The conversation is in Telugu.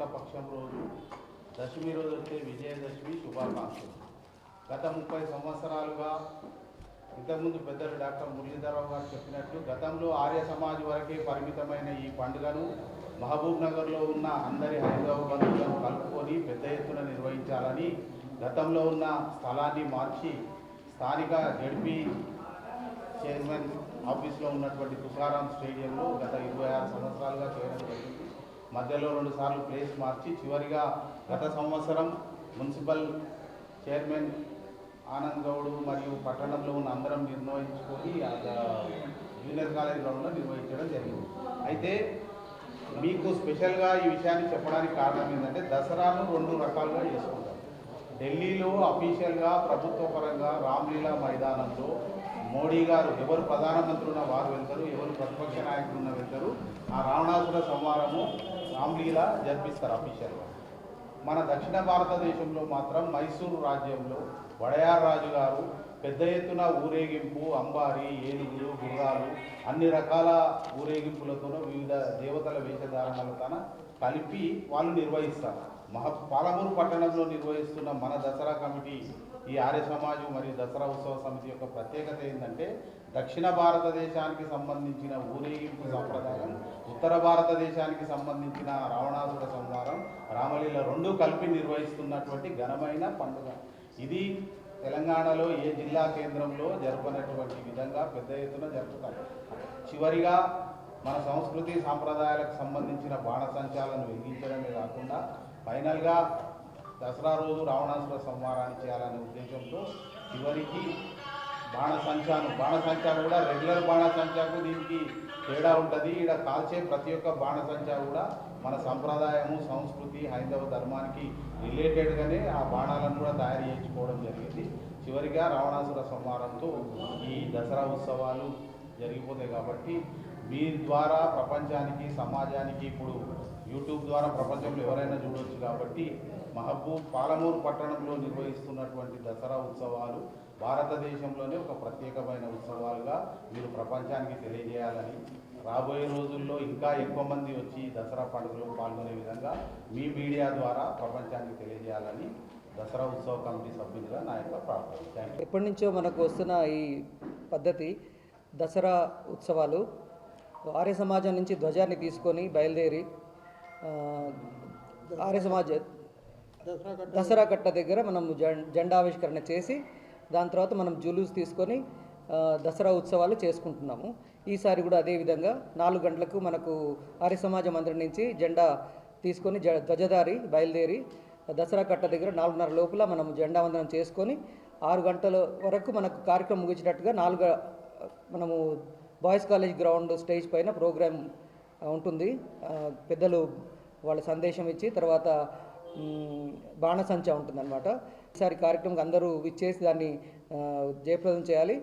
శుక్లపక్షం రోజు దశమి రోజు వచ్చే విజయదశమి శుభాకాంక్షలు. గత ముప్పై సంవత్సరాలుగా ఇంతకుముందు పెద్దలు డాక్టర్ మురళీధరరావు గారు చెప్పినట్లు గతంలో ఆర్య సమాజ్ వరకే పరిమితమైన ఈ పండుగను మహబూబ్ నగర్లో ఉన్న అందరి హైందవ బంధువులను కలుపుకొని పెద్ద ఎత్తున నిర్వహించాలని గతంలో ఉన్న స్థలాన్ని మార్చి స్థానిక జడ్పీ చైర్మన్ ఆఫీస్లో ఉన్నటువంటి తుషారాం స్టేడియంలో గత ఇరవై ఆరు సంవత్సరాలుగా చేయడం జరిగింది. మధ్యలో రెండు సార్లు ప్లేస్ మార్చి చివరిగా గత సంవత్సరం మున్సిపల్ చైర్మన్ ఆనంద్ గౌడ్ మరియు పట్టణంలో ఉన్న అందరం నిర్వహించుకొని జూనియర్ కాలేజ్ గ్రౌండ్లో నిర్వహించడం జరిగింది. అయితే మీకు స్పెషల్గా ఈ విషయాన్ని చెప్పడానికి కారణం ఏంటంటే దసరాను రెండు రకాలుగా చేసుకుంటాం ఢిల్లీలో అఫీషియల్గా ప్రభుత్వ పరంగా రామ్లీలా మైదానంలో మోడీ గారు ఎవరు ప్రధానమంత్రి ఉన్న వారు వెళ్తారు ఎవరు ప్రతిపక్ష నాయకులు ఉన్న వెళ్తారు. ఆ రావణాసుర సంహారము రామ్లీలా జరిపిస్తారు అఫీషియల్గా. మన దక్షిణ భారతదేశంలో మాత్రం మైసూరు రాజ్యంలో వడయార్ రాజు గారు పెద్ద ఎత్తున ఊరేగింపు అంబారి ఏనుగులు గుర్రాలు అన్ని రకాల ఊరేగింపులతోనూ వివిధ దేవతల వేషధారణలతోన కలిపి వాళ్ళు నిర్వహిస్తారు. మహ పాలమూరు పట్టణంలో నిర్వహిస్తున్న మన దసరా కమిటీ ఈ ఆర్య సమాజం మరియు దసరా ఉత్సవ సమితి యొక్క ప్రత్యేకత ఏంటంటే దక్షిణ భారతదేశానికి సంబంధించిన ఊరేగింపు సంప్రదాయం ఉత్తర భారతదేశానికి సంబంధించిన రావణాసుర సంహారం రామలీల రెండు కలిపి నిర్వహిస్తున్నటువంటి ఘనమైన పండుగ. ఇది తెలంగాణలో ఏ జిల్లా కేంద్రంలో జరపనటువంటి విధంగా పెద్ద ఎత్తున జరుపుతారు. చివరిగా మన సంస్కృతి సాంప్రదాయాలకు సంబంధించిన బాణసంచాలను వెలిగించడమే కాకుండా ఫైనల్గా దసరా రోజు రావణాసుర సంహారాన్ని చేయాలనే ఉద్దేశంతో చివరికి బాణసంచాను బాణసంచా కూడా రెగ్యులర్ బాణసంచాకు దీనికి తేడా ఉంటుంది. ఇక్కడ కాల్చే ప్రతి ఒక్క బాణసంచా కూడా మన సంప్రదాయము సంస్కృతి హైందవ ధర్మానికి రిలేటెడ్గానే ఆ బాణాలను కూడా తయారు చేయించుకోవడం జరిగింది. చివరిగా రావణాసుర సంహారంతో ఈ దసరా ఉత్సవాలు జరిగిపోతాయి కాబట్టి మీ ద్వారా ప్రపంచానికి సమాజానికి ఇప్పుడు యూట్యూబ్ ద్వారా ప్రపంచంలో ఎవరైనా చూడవచ్చు కాబట్టి మహబూబ్ పాలమూరు పట్టణంలో నిర్వహిస్తున్నటువంటి దసరా ఉత్సవాలు భారతదేశంలోనే ఒక ప్రత్యేకమైన ఉత్సవాలుగా మీరు ప్రపంచానికి తెలియజేయాలని రాబోయే రోజుల్లో ఇంకా ఎక్కువ మంది వచ్చి దసరా పండుగలో పాల్గొనే విధంగా మీ మీడియా ద్వారా ప్రపంచానికి తెలియజేయాలని దసరా ఉత్సవ కమిటీ సభ్యులుగా నా యొక్క ప్రార్థన. ఎప్పటి నుంచో మనకు వస్తున్న ఈ పద్ధతి దసరా ఉత్సవాలు ఆర్య సమాజం నుంచి ధ్వజాన్ని తీసుకొని బయలుదేరి ఆర్య సమాజ దసరా కట్ట దగ్గర మనం జెం- జెండావిష్కరణ చేసి దాని తర్వాత మనం జులూస్ తీసుకొని దసరా ఉత్సవాలు చేసుకుంటున్నాము. ఈసారి కూడా అదే విధంగా నాలుగు గంటలకు మనకు ఆర్య సమాజ మందిరం నుంచి జెండా తీసుకొని జ ధ్వజదారి బయలుదేరి దసరా కట్ట దగ్గర నాలుగున్నర లోపల మనం జెండా వందనం చేసుకొని ఆరు గంటల వరకు మనకు కార్యక్రమం ముగించినట్టుగా నాలుగు మనము బాయ్స్ కాలేజ్ గ్రౌండ్ స్టేజ్ పైన ప్రోగ్రామ్ ఉంటుంది. పెద్దలు వాళ్ళ సందేశం ఇచ్చి తర్వాత బాణసంచ బాణసంచా ఉంటుందన్నమాట. ఈసారి కార్యక్రమం అందరూ విచ్చేసి దాన్ని జయప్రదం చేయాలి.